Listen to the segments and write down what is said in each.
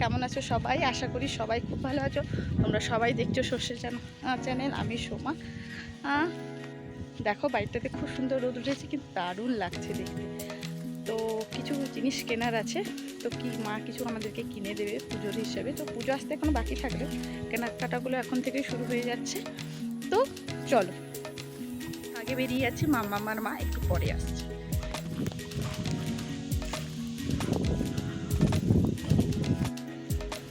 কেমন আছো সবাই? আশা করি সবাই খুব ভালো আছো। তোমরা সবাই দেখছ সর্ষে চ্যানেল, আমি সোমা। দেখো, বাড়িটাতে খুব সুন্দর রোদ উঠেছে, কিন্তু দারুণ লাগছে দেখতে। তো কিছু জিনিস কেনার আছে, তো কি মা কিছু আমাদেরকে কিনে দেবে পুজোর হিসাবে। তো পুজো আসতে এখন বাকি থাকলে, কেনাকাটাগুলো এখন থেকে শুরু হয়ে যাচ্ছে। তো চলো, আগে বেরিয়ে যাচ্ছে মামা আমার মা একটু পরে আসছে।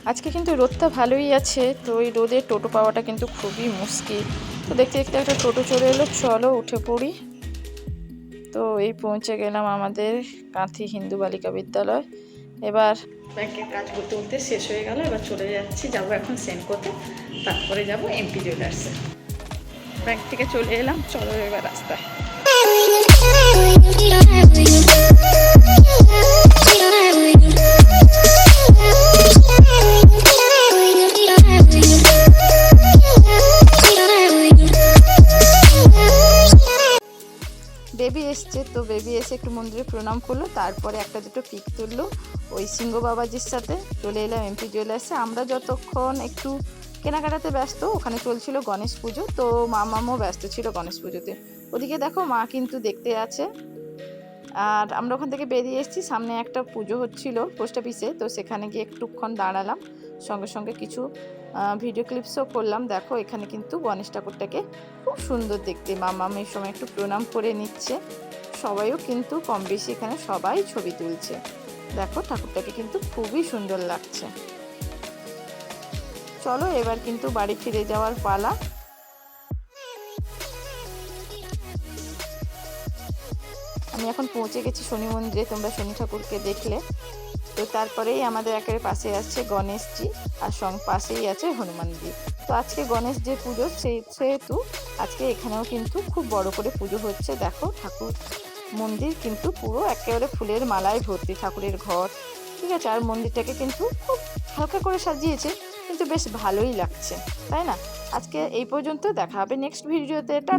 আজকে কিন্তু রোদটা ভালোই আছে তো ওই রোদে টোটো পাওয়াটা কিন্তু খুবই মুশকিল। তো দেখতে দেখতে একটা টোটো চলে এলো চলো উঠে পড়ি। তো এই পৌঁছে গেলাম আমাদের কাঁথি হিন্দু বালিকা বিদ্যালয়। এবার ব্যাংকের কাজ করতে করতে শেষ হয়ে গেল এবার চলে যাচ্ছি যাব এখন সেন্ড করতে তারপরে যাব এমপি জুয়েলার্সে ব্যাংক থেকে চলে এলাম চলো এবার রাস্তায়। বেবি এসছে, তো বেবি এসে একটু মন্দিরে প্রণাম করল, তারপরে একটা দুটো পিক তুললো ওই সিংহ বাবাজির সাথে। চলে এলাম এমপি জুয়েলার্সে আমরা যতক্ষণ একটু কেনাকাটাতে ব্যস্ত, ওখানে চলছিল গণেশ পুজো, তো মামামও ব্যস্ত ছিল গণেশ পুজোতে। ওদিকে দেখো, মা কিন্তু দেখতে আছে। আর আমরা ওখান থেকে বেরিয়ে এসেছি, সামনে একটা পুজো হচ্ছিল, পোস্ট অফিসে, তো সেখানে গিয়ে একটুক্ষণ দাঁড়ালাম। সঙ্গে সঙ্গে কিছু ভিডিও ক্লিপসও করলাম। দেখো, এখানে কিন্তু গণেশ ঠাকুরটাকে খুব সুন্দর দেখতে। মামাম এই সময় একটু প্রণাম করে নিচ্ছে। সবাইও কিন্তু কম বেশি এখানে সবাই ছবি তুলছে। দেখো, ঠাকুরটাকে কিন্তু খুবই সুন্দর লাগছে। চলো, এবার কিন্তু বাড়ি ফিরে যাওয়ার পালা। আমি এখন পৌঁছে গেছি শনি মন্দিরে, তোমরা শনি ঠাকুরকে দেখলে। তো তারপরেই আমাদের একেবারে পাশে আছে গণেশজি আর সং, পাশেই আছে হনুমানজি। তো আজকে গণেশ যে পুজো সেই সেহেতু আজকে এখানেও কিন্তু খুব বড় করে পুজো হচ্ছে। দেখো ঠাকুর মন্দির কিন্তু পুরো একেবারে ফুলের মালায় ভর্তি, ঠাকুরের ঘর। ঠিক আছে, আর মন্দিরটাকে কিন্তু খুব হালকা করে সাজিয়েছে, কিন্তু বেশ ভালোই লাগছে, তাই না? আজকে এই পর্যন্ত, দেখা হবে নেক্সট ভিডিওতে এটা